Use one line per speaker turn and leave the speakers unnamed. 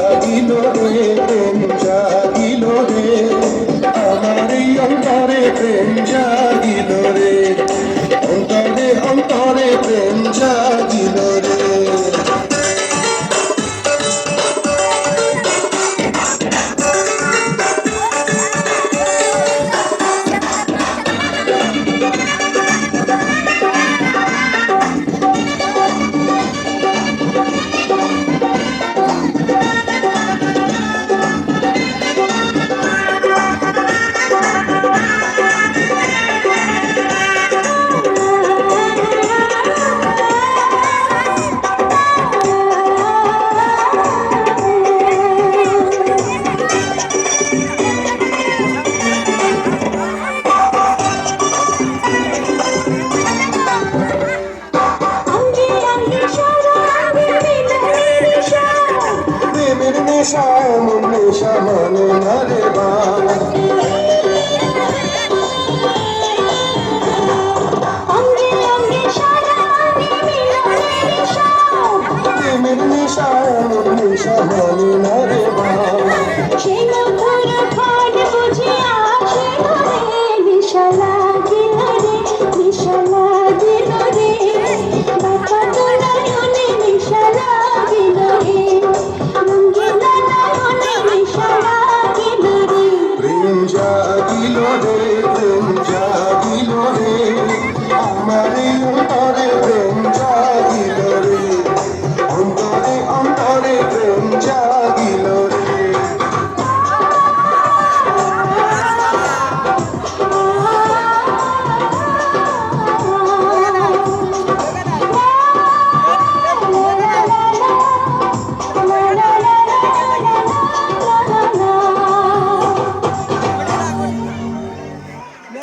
জাগিল রে। প্রেমের নেশা এমন নেশা